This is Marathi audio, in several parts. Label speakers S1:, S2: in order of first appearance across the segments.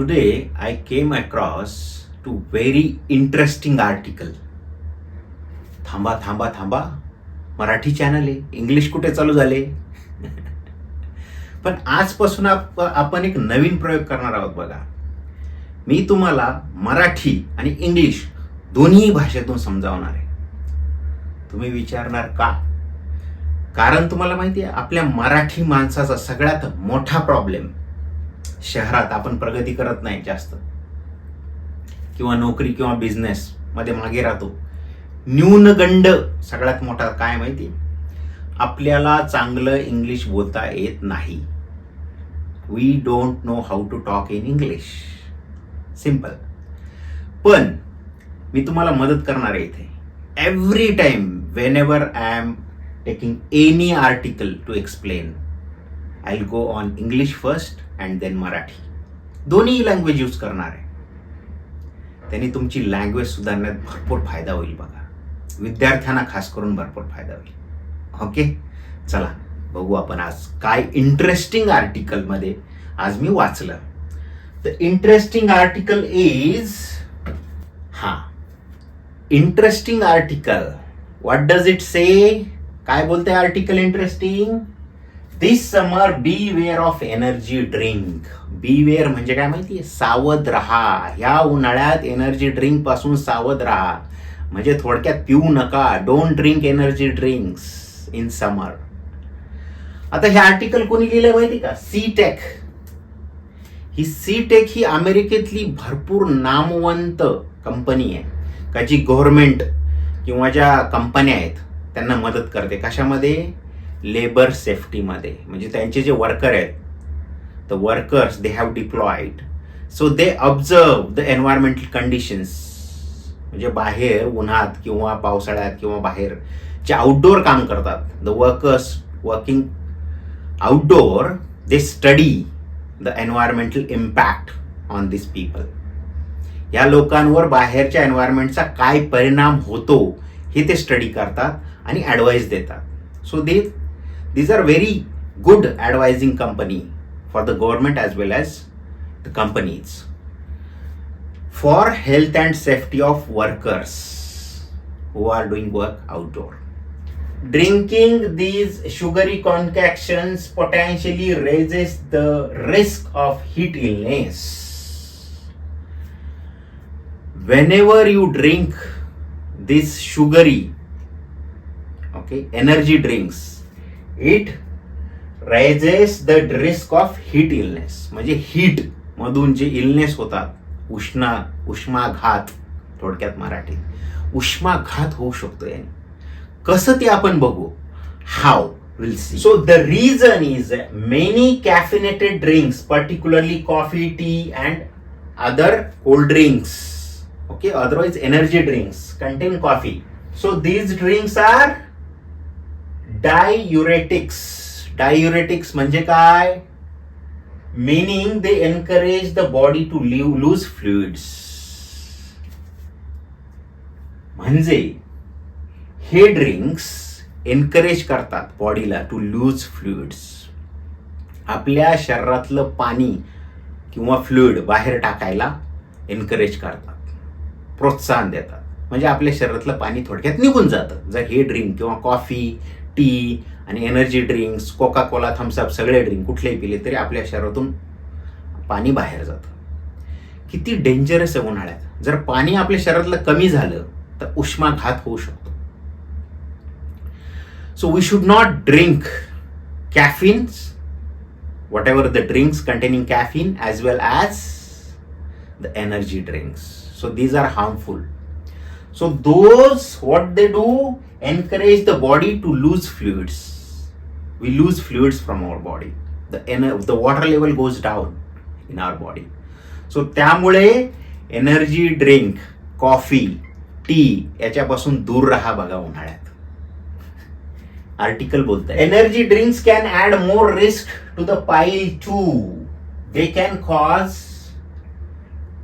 S1: Today I came across to very interesting article. थांबा थांबा थांबा. मराठी चॅनल आहे. इंग्लिश कुठे चालू झाले? पण आजपासून आपण एक नवीन प्रयोग करणार आहोत बघा. मी तुम्हाला मराठी आणि इंग्लिश दोन्ही भाषेतून समजावणार आहे. तुम्ही विचारणार का? कारण तुम्हाला माहिती आहे आपल्या मराठी माणसाचा सगळ्यात मोठा प्रॉब्लेम शहरात आपण प्रगती करत नाही जास्त. किंवा नोकरी किंवा बिझनेस मध्ये मागे राहतो. न्यूनगंड सगळ्यात मोठा काय माहिती? आपल्याला चांगलं इंग्लिश बोलता येत नाही. We don't know how to talk in English simple पण मी तुम्हाला मदत करणार आहे इथे. Every time whenever I am taking any article to explain I go on English first and then Marathi दोन्ही लँग्वेज यूज करणार आहे. त्यांनी तुमची लँग्वेज सुधारण्यात भरपूर फायदा होईल बघा. विद्यार्थ्यांना खास करून भरपूर फायदा होईल. ओके चला बघू आपण आज काय इंटरेस्टिंग आर्टिकलमध्ये आज मी वाचलं. द इंटरेस्टिंग आर्टिकल इज हा interesting article what does it say काय बोलते article interesting this summer beware of energy drink beware म्हणजे काय माहितीये सावध रहा. ह्या उन्हाळ्यात एनर्जी ड्रिंकपासून सावध राहा. म्हणजे थोडक्यात पिऊ नका. Don't drink energy drinks in summer आता हे आर्टिकल कोणी लिहिलंय माहिती का? सी टेक ही सी टेक ही अमेरिकेतली भरपूर नामवंत कंपनी आहे. का जी गव्हर्नमेंट किंवा ज्या कंपन्या आहेत त्यांना मदत करते. कशामध्ये? लेबर सेफ्टीमध्ये म्हणजे त्यांचे जे वर्कर आहेत the workers they have deployed so they observe the environmental conditions म्हणजे बाहेर उन्हात किंवा पावसाळ्यात किंवा बाहेर जे आउटडोअर काम करतात the workers working outdoor they study the environmental impact on this people या लोकांवर बाहेरच्या एन्व्हायरमेंटचा काय परिणाम होतो हे ते स्टडी करतात आणि ॲडवाईस देतात. So they these are very good advising company for the government as well as the companies. For health and safety of workers who are doing work outdoor. Drinking these sugary concoctions potentially raises the risk of heat illness. Whenever you drink this sugary okay energy drinks it raises the risk of heat illness म्हणजे हीट मधून जे इलनेस होतात उष्णा उष्माघात थोडक्यात मराठीत उष्माघात होऊ शकतो याने. कसं ते आपण बघू? How will see so the reason is many caffeinated drinks particularly coffee tea and other cold drinks okay otherwise energy drinks contain coffee so these drinks are diuretics diuretics म्हणजे काय? Meaning they encourage the body to leave lose fluids म्हणजे हे ड्रिंक्स एनकरेज करतात बॉडीला टू लूज फ्लुइड्स आपल्या शरीरातलं पाणी किंवा फ्लुइड बाहेर टाकायला एनकरेज करतात. प्रोत्साहन देतात. म्हणजे आपल्या शरीरातलं पाणी थोडक्यात निघून जातं. जर हे ड्रिंक किंवा कॉफी टी आणि energy drinks Coca Cola Thums Up सगळे ड्रिंक कुठलेही पिले तरी आपल्या शरीरातून पाणी बाहेर जातं. किती डेंजरस आहे उन्हाळ्यात. जर पाणी आपल्या शरीरातलं कमी झालं तर उष्माघात होऊ शकतो. So we should not drink caffeines whatever the drinks containing caffeine as well as the energy drinks so these are harmful so those what they do encourage the body to lose fluids. We lose fluids from our body. The ener- the water level goes down in our body. So त्यामुळे एनर्जी ड्रिंक कॉफी टी याच्यापासून दूर राहा बघा उन्हाळ्यात आर्टिकल बोलत energy drinks can add more risk to the pile to they can cause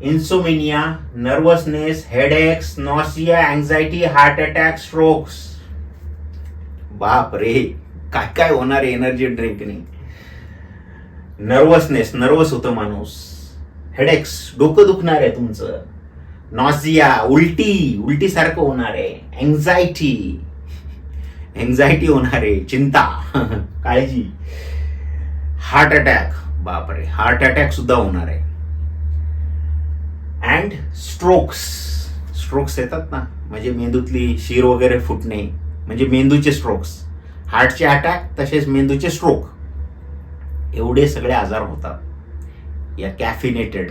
S1: insomnia, nervousness headaches nausea anxiety heart attack strokes बाप रे काय काय होणार एनर्जी ड्रिंकने नर्वसनेस नर्वस होतो माणूस. हेडेक्स डोकं दुखणार आहे तुमचं. नॉसिया उलटी उलटी सारखं होणार आहे. एन्झायटी एन्झायटी होणार आहे. चिंता. काळजी. हार्ट अटॅक बापरे हार्ट अटॅक सुद्धा होणार आहे. अँड स्ट्रोक्स स्ट्रोक्स येतात ना. म्हणजे मेंदूतली शिर वगैरे फुटणे. म्हणजे मेंदूचे स्ट्रोक्स हार्टचे अटॅक तसेच मेंदूचे स्ट्रोक एवढे सगळे आजार होतात. या कॅफिनेटेड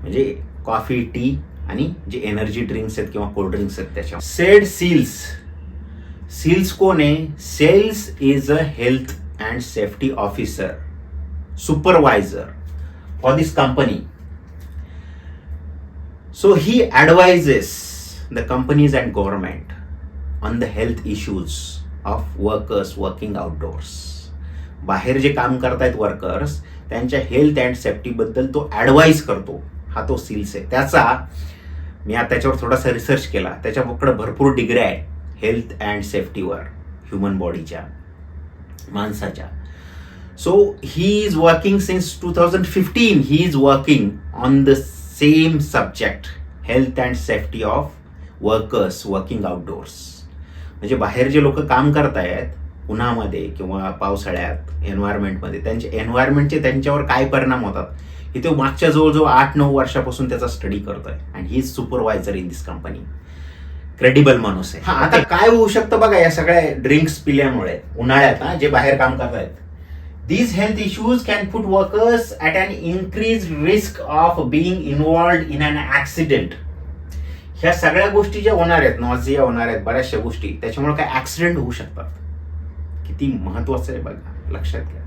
S1: म्हणजे कॉफी टी आणि जे एनर्जी ड्रिंक्स आहेत किंवा कोल्ड ड्रिंक्स आहेत त्याच्या सेड सील्स सील्स कोण आहे? Sells is a health and safety officer supervisor for this company So he advises the companies and government on the health issues of workers working outdoors. बाहेर जे काम करतायत वर्कर्स त्यांच्या हेल्थ अँड सेफ्टीबद्दल तो ॲडवाईज करतो. हा तो सिल्स आहे. त्याचा मी आता त्याच्यावर थोडासा रिसर्च केला. त्याच्याकडे भरपूर डिग्री आहे हेल्थ अँड सेफ्टीवर ह्युमन बॉडीच्या माणसाच्या. So he is working since two thousand fifteen he is working on the same subject health and safety of workers working outdoors. म्हणजे बाहेर जे लोक काम करतायत उन्हामध्ये किंवा पावसाळ्यात एन्व्हायरमेंटमध्ये त्यांचे एन्व्हायरमेंटचे त्यांच्यावर काय परिणाम होतात? हे तो मागच्या जवळजवळ आठ नऊ वर्षापासून त्याचा स्टडी करतोय. And he is supervisor in this company credible माणूस आहे. हा आता काय होऊ शकतं बघा या सगळ्या ड्रिंक्स पिल्यामुळे? उन्हाळ्यात हा जे बाहेर काम करतायत. These health issues can put workers at an increased risk of being involved in an accident. ह्या सगळ्या गोष्टी ज्या होणार आहेत नॉझिया होणार आहेत बऱ्याचशा गोष्टी त्याच्यामुळे काय ऍक्सिडेंट होऊ शकतात. किती महत्वाचं आहे बघा लक्षात घ्या.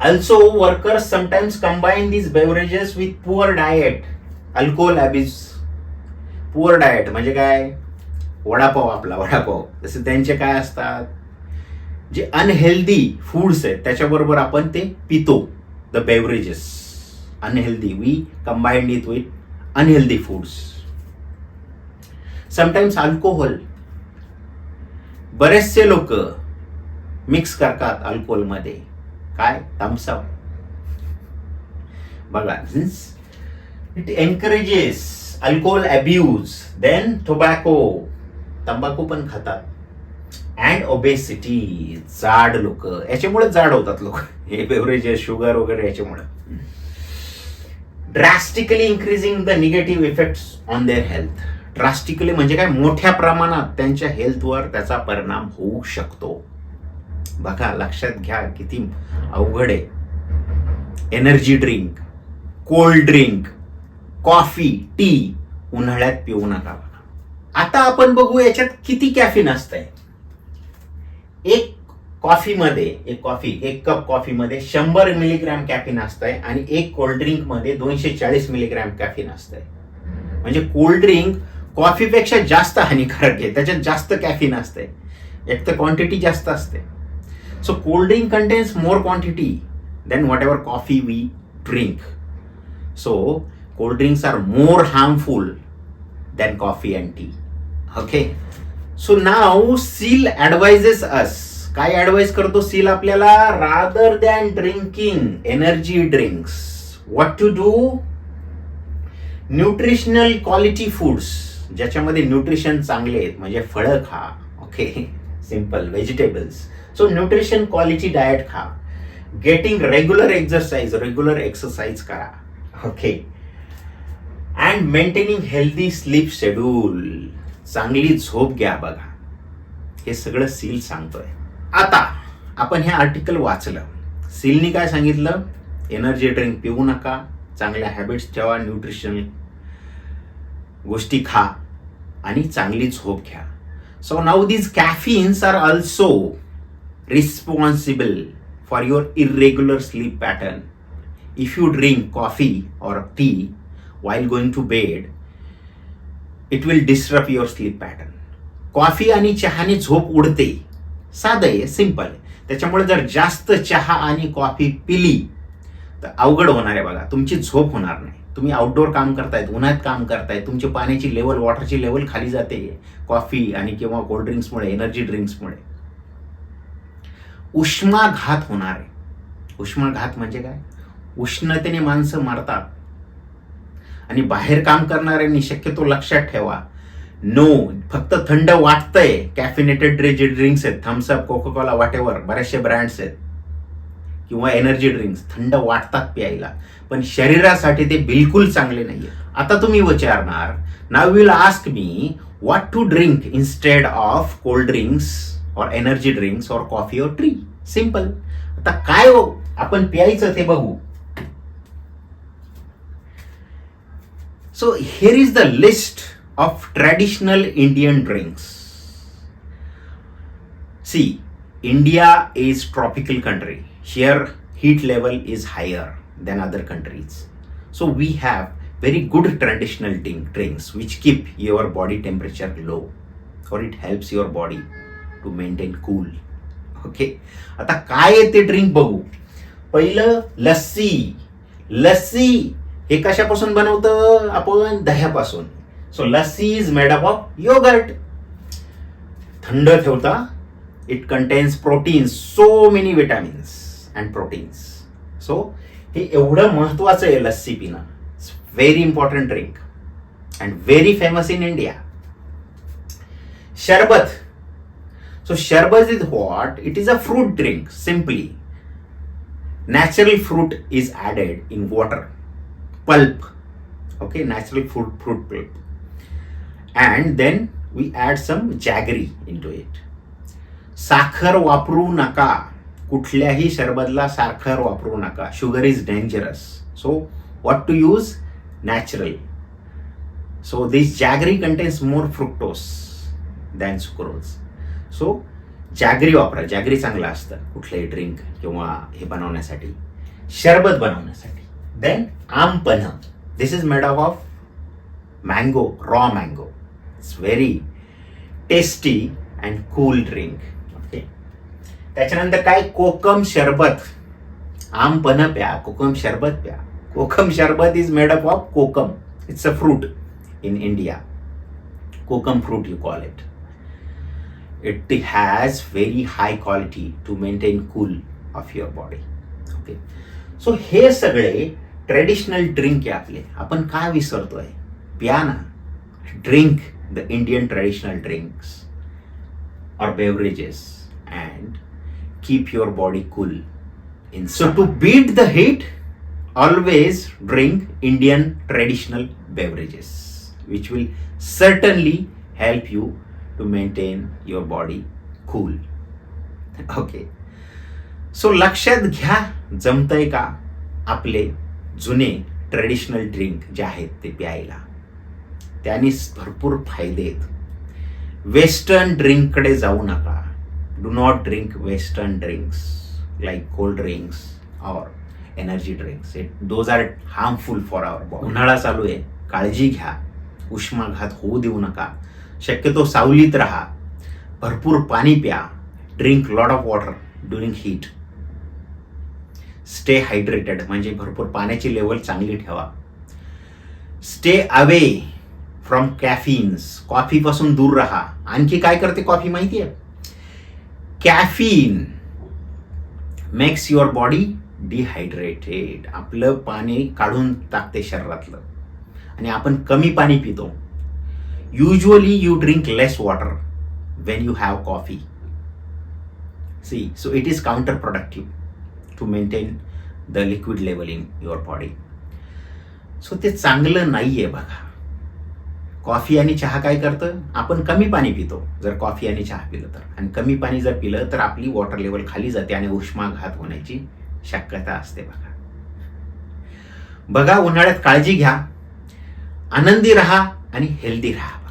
S1: Also workers sometimes combine these beverages with poor diet alcohol habits poor diet म्हणजे काय? वडापाव आपला वडापाव. जसे त्यांचे काय असतात? जे अनहेल्दी फूड्स आहेत त्याच्याबरोबर आपण ते पितो. The beverages unhealthy we combined it with unhealthy foods sometimes alcohol बरेचसे लोक मिक्स करतात अल्कोहोलमध्ये काय? थम्सअप बघा it encourages alcohol abuse then tobacco तंबाखू पण खातात. अँड ओबेसिटी जाड लोक. याच्यामुळे जाड होतात लोक. हे बेवरेज शुगर वगैरे याच्यामुळे. Drastically increasing the negative effect on their health drastically म्हणजे काय? मोठ्या प्रमाणात त्यांच्या हेल्थवर त्याचा परिणाम होऊ शकतो. बघा लक्षात घ्या किती अवघड आहे. Energy drink cold drink coffee tea उन्हाळ्यात पिऊ नका बघा. आता आपण बघू याच्यात किती कॅफिन असतंय. एक कॉफीमध्ये एक कॉफी एक कप कॉफीमध्ये शंभर मिलीग्रॅम कॅफिन असतंय आणि एक कोल्ड ड्रिंकमध्ये दोनशे चाळीस मिलीग्रॅम कॅफिन असतंय. म्हणजे कोल्ड्रिंक कॉफीपेक्षा जास्त हानिकारक आहे त्याच्यात जास्त कॅफिन असते एक तर क्वांटिटी जास्त असते. So cold drink contains more quantity than whatever coffee we drink so cold drinks are more harmful than coffee and tea okay so now Seal advises us काय ऍडवाइस करतो सील आपल्याला rather than drinking energy drinks what to do nutritional quality foods ज्याच्यामध्ये न्यूट्रिशन चांगले आहेत. म्हणजे फळं खा. Okay simple vegetables so nutrition quality diet खा. Getting regular exercise regular exercise करा. Okay and maintaining healthy sleep schedule चांगली झोप घ्या बघा. हे सगळं सील सांगतोय. आता आपण हे आर्टिकल वाचलं. सीलनी काय सांगितलं? एनर्जी ड्रिंक पिऊ नका चांगल्या हॅबिट्स ठेवा न्यूट्रिशनल गोष्टी खा आणि चांगली झोप घ्या. So now these caffeines are also responsible for your irregular sleep pattern if you drink coffee और tea while going to bed it will disturb your sleep pattern coffee आणि चहाने झोप उडते. साधं आहे सिंपल आहे. त्याच्यामुळे जर जास्त चहा आणि कॉफी पिली तर अवघड होणार आहे बघा. तुमची झोप होणार नाही. तुम्ही आउटडोर काम करतायत उन्हात काम करताय तुमची पाण्याची लेवल वॉटरची लेवल खाली जाते. कॉफी आणि किंवा कोल्ड ड्रिंक्समुळे एनर्जी ड्रिंक्समुळे उष्माघात होणार आहे. उष्माघात म्हणजे काय? उष्णतेने माणसं मारतात. आणि बाहेर काम करणाऱ्यांनी शक्यतो लक्षात ठेवा. नो फक्त थंड वाटतंय. कॅफिनेटेड जे ड्रिंक्स आहेत. थम्सअप कोकोकोला वाटेवर बरेचसे ब्रँड्स आहेत. किंवा एनर्जी ड्रिंक्स थंड वाटतात प्यायला. पण शरीरासाठी ते बिलकुल चांगले नाहीये. आता तुम्ही विचारणार now will ask me what to drink instead of cold drinks और एनर्जी ड्रिंक्स और कॉफी और ट्री सिंपल आता काय हो? आपण प्यायचं ते बघू. so here is the list of traditional Indian drinks see India is tropical country here heat level is higher than other countries so we have very good traditional drink, drinks which keep your body temperature low or it helps your body to maintain cool okay आता काय आहे ते ड्रिंक बघू पहिलं लस्सी लस्सी हे कशापासून बनवतं? आपण दह्यापासून. So lassi is made up of yogurt थंड ठेवता. It contains proteins so many vitamins and proteins so हे एवढं महत्वाचं आहे लस्सी पिणं. Very important drink and very famous in India sharbat. So sharbat is what it is a fruit drink simply natural fruit is added in water pulp. Okay natural fruit fruit pulp. And then we add some jaggery into it. साखर वापरू नका. कुठल्याही शरबतला साखर वापरू नका. Sugar is dangerous so what to use natural so this jaggery contains more fructose than sucrose so jaggery वापरा. जॅगरी चांगलं असतं. कुठलंही ड्रिंक किंवा हे बनवण्यासाठी. शरबत बनवण्यासाठी. Then aam panna this is made of mango raw mango it's very tasty and cool drink okay त्याच्यानंतर काय कोकम शरबत आमपन्ह प्या कोकम शरबत प्या kokum sharbat is made up of kokum it's a fruit in India kokum fruit you call it it has very high quality to maintain cool of your body. Okay so हे सगळे ट्रेडिशनल ड्रिंक आहे आपले आपण काय विसरतोय प्या ना drink the Indian traditional drinks or beverages and keep your body cool in so to beat the heat always drink indian traditional beverages which will certainly help you to maintain your body cool okay so लक्षात घ्या जमतंय का आपले जुने ट्रेडिशनल ड्रिंक जे आहेत ते प्यायला. त्यांनी भरपूर फायदे आहेत. वेस्टर्न ड्रिंककडे जाऊ नका. Do not drink western drinks like cold drinks और energy drinks it those are harmful for our body उन्हाळा चालू आहे. काळजी घ्या. उष्माघात होऊ देऊ नका. शक्यतो सावलीत राहा. भरपूर पाणी प्या. Drink lot of water during heat stay hydrated म्हणजे भरपूर पाण्याची लेवल चांगली ठेवा. स्टे अवे फ्रॉम कॅफिन्स कॉफीपासून दूर राहा. आणखी काय करते कॉफी माहिती आहे caffeine makes your body dehydrated आपलं पाणी काढून टाकते शरीरातलं. आणि आपण कमी पाणी पितो. Usually you drink less water when you have coffee see so it is counterproductive to maintain the liquid level in your body. सो ते चांगलं नाहीये बघा. कॉफी आणि चहा काय करतं? आपण कमी पाणी पितो जर कॉफी आणि चहा पिलं तर. आणि कमी पाणी जर पिलं तर आपली वॉटर लेवल खाली जाते आणि उष्माघात होण्याची शक्यता असते बघा. बघा उन्हाळ्यात काळजी घ्या. आनंदी राहा आणि हेल्दी राहा.